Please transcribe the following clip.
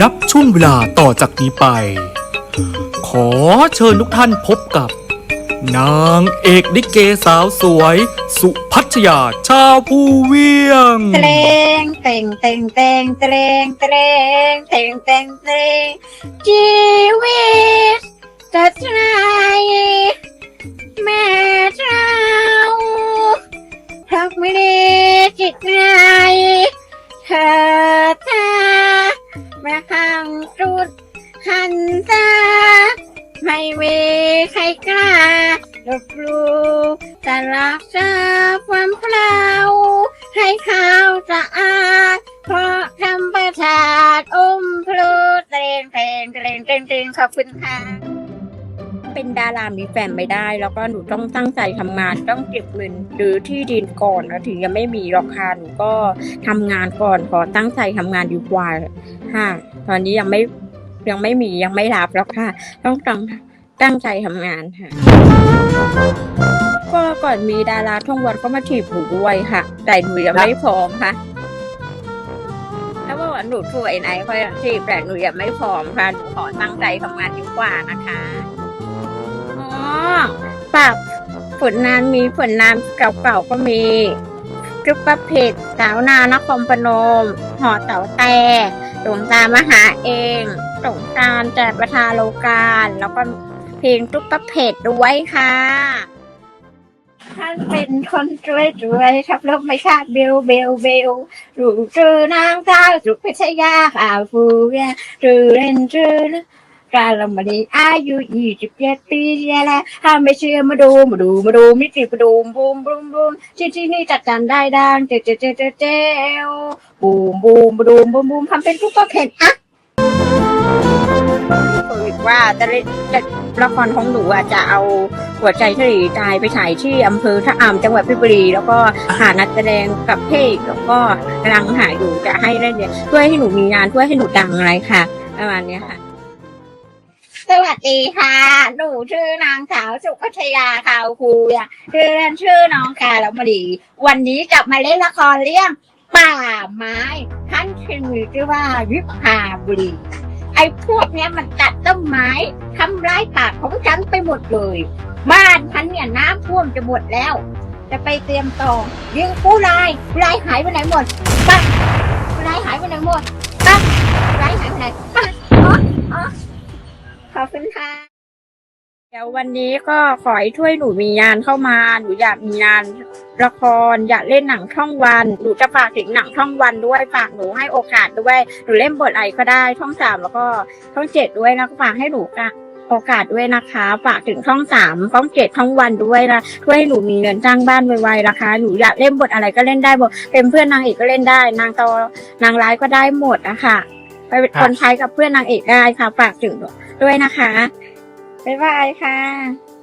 นับช่วงเวลาต่อจากนี้ไป ขอเชิญทุกท่านพบกับ นางเอกลิเกสาวสวย สุพัชยาชาวภูเวียง เตรงเต่งเต่งเต่งเตรงเตรงเต่งเต่งเตงชีวิตจะใช่แม่เจ้าทักไม่ได้จิตใแม่างจุดหันตาไม่มีใครกล้าลบลูจะรักษาความเพลาให้เขาจะอาดเพราะธรรมชาติอมพลูเตรงเตรงเตรงเตรงเตรงขอบคุณค่ะเป็นดารามีแฟนไม่ได้ แล้วก็หนูต้องตั้งใจทำงานต้องเก็บเงินหรือที่ดินก่อนแล้วถึงยังไม่มีรอกค่ะหนูก็ทำงานก่อนขอตั้งใจทำงานดีกว่าค่ะ ตอนนี้ยังไม่ยังไม่มียังไม่รับแล้วค่ะ ต้องตั้งตั้งใจทำงานค่ะ ก็ก่อนมีดาราท่องวันก็มาถีบหนูด้วยค่ะ แต่หนูยังไม่พร้อมค่ะถ้าว่าหนูสวยไหนค่อยถีบแต่หนูยังไม่พร้อมค่ะหนูขอตั้งใจทำงานดีกว่านะคะอ๋อปากผลงานมีผลงานเก่าๆก็มีจุกประเพจสาวนา นครพนม หอเต่าแต่ หลวงตามหาเองสงการแจกประทาโลกาลแล้วก็เพลงจุกประเพจด้วยค่ะ ท่านเป็นคนรวยรวยทับลบไม่คาดเบลเบลเบลรูจือนางสาวสุพิชยาข่าวฟูเวียจือเล่นจือนะ การละมาดีอายุยี่สิบเจ็ดปีแล้วถ้าไม่เชื่อมาดูมาดูมาดูมิติมาดูบูมบูมบูมที่ที่นี่จัดการได้ดังเจ๊เจ๊เจ๊เจ๊เจ๊บูมบูมมาดูบูมบูมทำเป็นทุกประเภทอะว่าจะเล่นจะละครของหนูอะจะเอาหัวใจทะเลตายไปฉายที่อำเภอท่าอามจังหวัดเพชรบุรี แล้วก็หานักแสดงกับเพศแล้วก็กำลังหาอยู่จะให้ได้เนี่ยช่วยให้หนูมีงานช่วยให้หนูดังอะไรค่ะประมาณนี้ค่ะ สวัสดีค่ะ หนูชื่อนางสาวสุพัชยาขาวคูอะชื่อเล่นชื่อน้องกาแล้วมาดี วันนี้กลับมาเล่นละครเรื่องป่าไม้ท่านชื่อชื่อว่าวิภาบุรี ไอ้พวกเนี้ยมันตัดต้นไม้ทำร้ายป่าของฉันไปหมดเลย บ้านฉันเนี่ยน้ำท่วมจะหมดแล้ว จะไปเตรียมต่อยิงผู้ร้ายผู้ร้ายหายไปไหนหมดปั๊บผู้ร้ายหายไปไหนหมดปั๊บผู้ร้ายหายไปไหนปั๊บอ๋ออ๋อ ขอบคุณค่ะ เดี๋ยววันนี้ก็ขอให้ช่วยหนูมีงานเข้ามาหนูอยากมีงานละครอยากเล่นหนังช่องวันหนูจะฝากถึงหนังช่องวันด้วยฝากหนูให้โอกาสด้วยหนูเล่นบทอะไรก็ได้ช่องสามแล้วก็ช่องเจ็ดด้วยนะฝากให้หนูกะโอกาสด้วยนะคะฝากถึงช่องสามช่องเจ็ดช่องวันด้วยนะช่วยให้หนูมีเงินจ้างบ้านไวๆนะคะหนูอยากเล่นบทอะไรก็เล่นได้บทเป็นเพื่อนนางเอกก็เล่นได้ นางตอนางร้ายก็ได้หมดนะคะไปเป็นคนใช้กับเพื่อนนางเอกได้ค่ะฝากถึง ด้วยนะคะ บ๊ายบายค่ะ